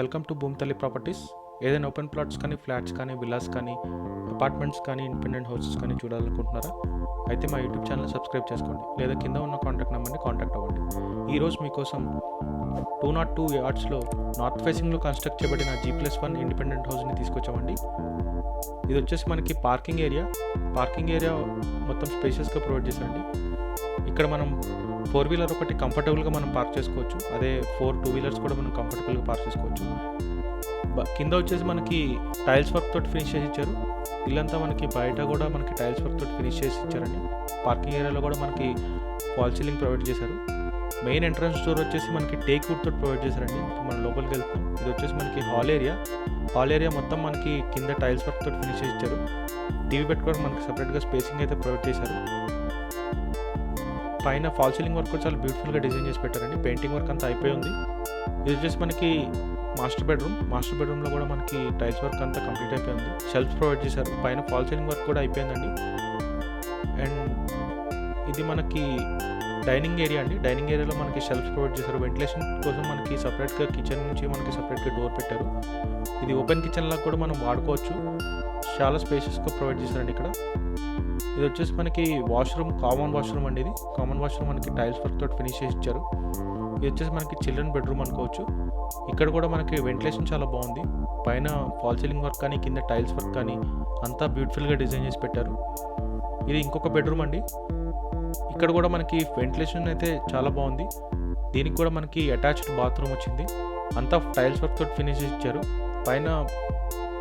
Welcome to Bhoomithalli properties. ఏదైనా open plots కానీ flats కానీ విల్లాస్ కానీ అపార్ట్మెంట్స్ కానీ ఇండిపెండెంట్ హౌసెస్ కానీ చూడాలనుకుంటున్నారా? అయితే మా యూట్యూబ్ ఛానల్ సబ్స్క్రైబ్ చేసుకోండి. లేదా కింద ఉన్న కాంటాక్ట్ నెంబర్ని కాంటాక్ట్ అవ్వండి. ఈరోజు మీకోసం టూ నాట్ టూ యార్డ్స్లో నార్త్ ఫేసింగ్లో కన్స్ట్రక్ట్ చేయబడిన జీ ప్లస్ వన్ ఇండిపెండెంట్ హౌస్ని తీసుకొచ్చామండి. ఇది వచ్చేసి మనకి పార్కింగ్ ఏరియా పార్కింగ్ ఏరియా మొత్తం స్పేషియస్గా ప్రొవైడ్ చేశారండి. ఇక్కడ మనం ఫోర్ వీలర్ ఒకటి కంఫర్టబుల్గా మనం పార్క్ చేసుకోవచ్చు. అదే ఫోర్ టూ వీలర్స్ కూడా మనం కంఫర్టబుల్గా పార్క్ చేసుకోవచ్చు. కింద వచ్చేసి మనకి టైల్స్ వర్క్ తోటి ఫినిష్ చేసి ఇచ్చారు. ఇల్లంతా మనకి బయట కూడా మనకి టైల్స్ వర్క్ తోటి ఫినిష్ చేసి ఇచ్చారండి. పార్కింగ్ ఏరియాలో కూడా మనకి ఫాల్ సీలింగ్ ప్రొవైడ్ చేశారు. మెయిన్ ఎంట్రన్స్ డోర్ వచ్చేసి మనకి టేక్ వుడ్ తోటి ప్రొవైడ్ చేశారండి. మన లోపలికి వెళ్తాం ఇది వచ్చేసి మనకి హాల్ ఏరియా హాల్ ఏరియా మొత్తం మనకి కింద టైల్స్ వర్క్ తోటి ఫినిష్ చేసి ఇచ్చారు. టీవీ పెట్టుకోవడానికి మనకి సపరేట్గా స్పేసింగ్ అయితే ప్రొవైడ్ చేశారు. పైన ఫాల్ సీలింగ్ వర్క్ కూడా చాలా బ్యూటిఫుల్గా డిజైన్ చేసి పెట్టారండి. పెయింటింగ్ వర్క్ అంతా అయిపోయి ఉంది. ఇది వచ్చేసి మనకి మాస్టర్ బెడ్రూమ్. మాస్టర్ బెడ్రూమ్లో కూడా మనకి టైల్స్ వర్క్ అంతా కంప్లీట్ అయిపోయింది. షెల్ఫ్స్ ప్రొవైడ్ చేశారు. పైన ఫాల్ సీలింగ్ వర్క్ కూడా అయిపోయిందండి. అండ్ ఇది మనకి డైనింగ్ ఏరియా అండి. డైనింగ్ ఏరియాలో మనకి షెల్ఫ్స్ ప్రొవైడ్ చేశారు. వెంటిలేషన్ కోసం మనకి సపరేట్గా కిచెన్ నుంచి మనకి సపరేట్గా డోర్ పెట్టారు. ఇది ఓపెన్ కిచెన్ లాగా కూడా మనం వాడుకోవచ్చు. చాలా స్పేసెస్గా ప్రొవైడ్ చేశారండి ఇక్కడ. ఇది వచ్చేసి మనకి వాష్రూమ్ కామన్ వాష్రూమ్ అండి ఇది. కామన్ వాష్రూమ్ మనకి టైల్స్ వర్క్ తోటి ఫినిష్ చేసి ఇచ్చారు. ఇది వచ్చేసి మనకి చిల్డ్రన్ బెడ్రూమ్ అనుకోవచ్చు. ఇక్కడ కూడా మనకి వెంటిలేషన్ చాలా బాగుంది. పైన ఫాల్ సీలింగ్ వర్క్ కానీ కింద టైల్స్ వర్క్ కానీ అంతా బ్యూటిఫుల్గా డిజైన్ చేసి పెట్టారు. ఇది ఇంకొక బెడ్రూమ్ అండి. ఇక్కడ కూడా మనకి వెంటిలేషన్ అయితే చాలా బాగుంది. దీనికి కూడా మనకి అటాచ్డ్ బాత్రూమ్ వచ్చింది. అంతా టైల్స్ వర్క్ తోటి ఫినిష్ ఇచ్చారు. పైన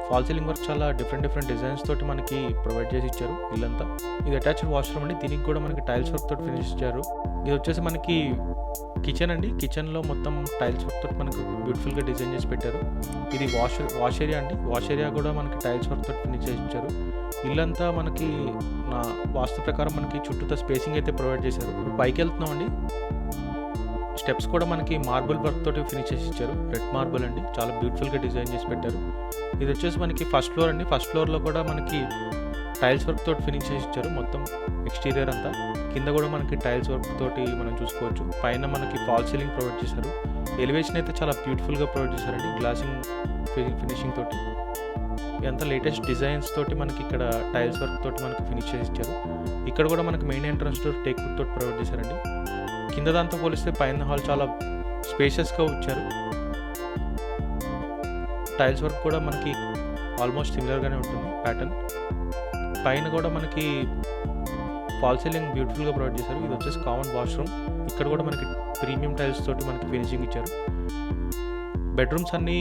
ఫాల్ సీలింగ్ వర్క్ చాలా డిఫరెంట్ డిఫరెంట్ డిజైన్స్ తోటి మనకి ప్రొవైడ్ చేసి ఇచ్చారు ఇల్లంతా. ఇది అటాచ్డ్ వాష్రూమ్ అండి. దీనికి కూడా మనకి టైల్స్ వర్క్ తోటి ఫినిష్ ఇచ్చారు. ఇది వచ్చేసి మనకి కిచెన్ అండి. కిచెన్లో మొత్తం టైల్స్ వర్క్ తోటి మనకు బ్యూటిఫుల్గా డిజైన్ చేసి పెట్టారు. ఇది వాష్ వాష్ ఏరియా అండి. వాష్ ఏరియా కూడా మనకి టైల్స్ వర్క్ తోటి ఫినిష్ చేసి ఇచ్చారు. ఇల్లంతా మనకి నా వాస్తు ప్రకారం మనకి చుట్టూతో స్పేసింగ్ అయితే ప్రొవైడ్ చేశారు. ఇప్పుడు పైకి వెళ్తున్నాం అండి. స్టెప్స్ కూడా మనకి మార్బుల్ వర్క్ తోటి ఫినిష్ చేసి ఇచ్చారు. రెడ్ మార్బుల్ అండి. చాలా బ్యూటిఫుల్గా డిజైన్ చేసి పెట్టారు. ఇది వచ్చేసి మనకి ఫస్ట్ ఫ్లోర్ అండి. ఫస్ట్ ఫ్లోర్లో కూడా మనకి టైల్స్ వర్క్ తోటి ఫినిష్ చేసి ఇచ్చారు. మొత్తం ఎక్స్టీరియర్ అంతా కింద కూడా మనకి టైల్స్ వర్క్ తోటి మనం చూసుకోవచ్చు. పైన మనకి ఫాల్ సీలింగ్ ప్రొవైడ్ చేశారు. ఎలివేషన్ అయితే చాలా బ్యూటిఫుల్గా ప్రొవైడ్ చేశారండి గ్లాసింగ్ ఫినిషింగ్ తోటి. ఇదంతా లేటెస్ట్ డిజైన్స్ తోటి మనకి ఇక్కడ టైల్స్ వర్క్ తోటి మనకి ఫినిష్ చేసి ఇచ్చారు. ఇక్కడ కూడా మనకి main entrance door teak wood తోటి ప్రొవైడ్ చేశారండి. కింద దాంతో పోలిస్తే పైన హాల్ చాలా స్పేషియస్గా వచ్చారు టైల్స్ వర్క్ కూడా మనకి ఆల్మోస్ట్ సిమిలర్గానే ఉంటుంది ప్యాటర్న్. పైన కూడా మనకి ఫాల్ సీలింగ్ బ్యూటిఫుల్గా ప్రొవైడ్ చేశారు. ఇది వచ్చేసి కామన్ వాష్రూమ్. ఇక్కడ కూడా మనకి ప్రీమియం టైల్స్ తోటి మనకి ఫినిషింగ్ ఇచ్చారు. బెడ్రూమ్స్ అన్నీ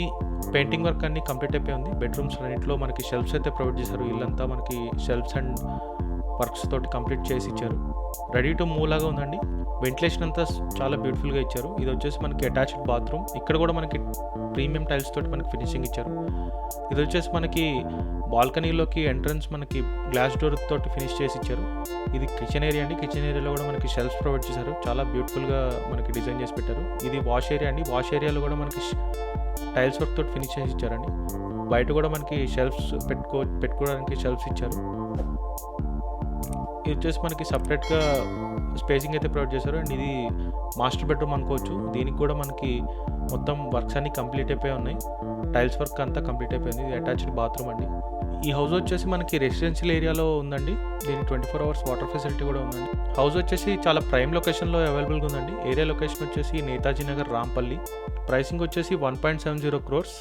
పెయింటింగ్ వర్క్ అన్నీ కంప్లీట్ అయిపోయి ఉంది. బెడ్రూమ్స్ అన్నింటిలో మనకి షెల్ఫ్స్ అయితే ప్రొవైడ్ చేశారు. ఇల్లంతా మనకి షెల్ఫ్స్ అండ్ వర్క్స్ తోటి కంప్లీట్ చేసి ఇచ్చారు. రెడీ టు మూవ్ లాగా ఉందండి. వెంటిలేషన్ అంతా చాలా బ్యూటిఫుల్గా ఇచ్చారు. ఇది వచ్చేసి మనకి అటాచ్డ్ బాత్రూమ్. ఇక్కడ కూడా మనకి ప్రీమియం టైల్స్ తోటి మనకి ఫినిషింగ్ ఇచ్చారు. ఇది వచ్చేసి మనకి బాల్కనీలోకి ఎంట్రన్స్ మనకి గ్లాస్ డోర్ తోటి ఫినిష్ చేసి ఇచ్చారు. ఇది కిచెన్ ఏరియా అండి. కిచెన్ ఏరియాలో కూడా మనకి షెల్ఫ్స్ ప్రొవైడ్ చేశారు. చాలా బ్యూటిఫుల్గా మనకి డిజైన్ చేసి పెట్టారు. ఇది వాష్ ఏరియా అండి. వాష్ ఏరియాలో కూడా మనకి టైల్స్ వర్క్ తోటి ఫినిష్ చేసి ఇచ్చారండి. బయట కూడా మనకి షెల్ఫ్స్ పెట్టుకో పెట్టుకోవడానికి షెల్ఫ్స్ ఇచ్చారు. ఇది వచ్చేసి మనకి సపరేట్గా స్పేసింగ్ అయితే ప్రొవైడ్ చేశారు. అండ్ ఇది మాస్టర్ బెడ్రూమ్ అనుకోవచ్చు. దీనికి కూడా మనకి మొత్తం వర్క్స్ అన్ని కంప్లీట్ అయిపోయి ఉన్నాయి. టైల్స్ వర్క్ అంతా కంప్లీట్ అయిపోయింది. ఇది అటాచ్డ్ బాత్రూమ్ అండి. ఈ హౌస్ వచ్చేసి మనకి రెసిడెన్షియల్ ఏరియాలో ఉందండి. దీనికి twenty four hours water facility కూడా ఉందండి. హౌస్ వచ్చేసి చాలా ప్రైమ్ లొకేషన్లో అవైలబుల్గా ఉందండి. ఏరియా లొకేషన్ వచ్చేసి నేతాజీ నగర్ రాంపల్లి. ప్రైసింగ్ వచ్చేసి one point seven zero crores.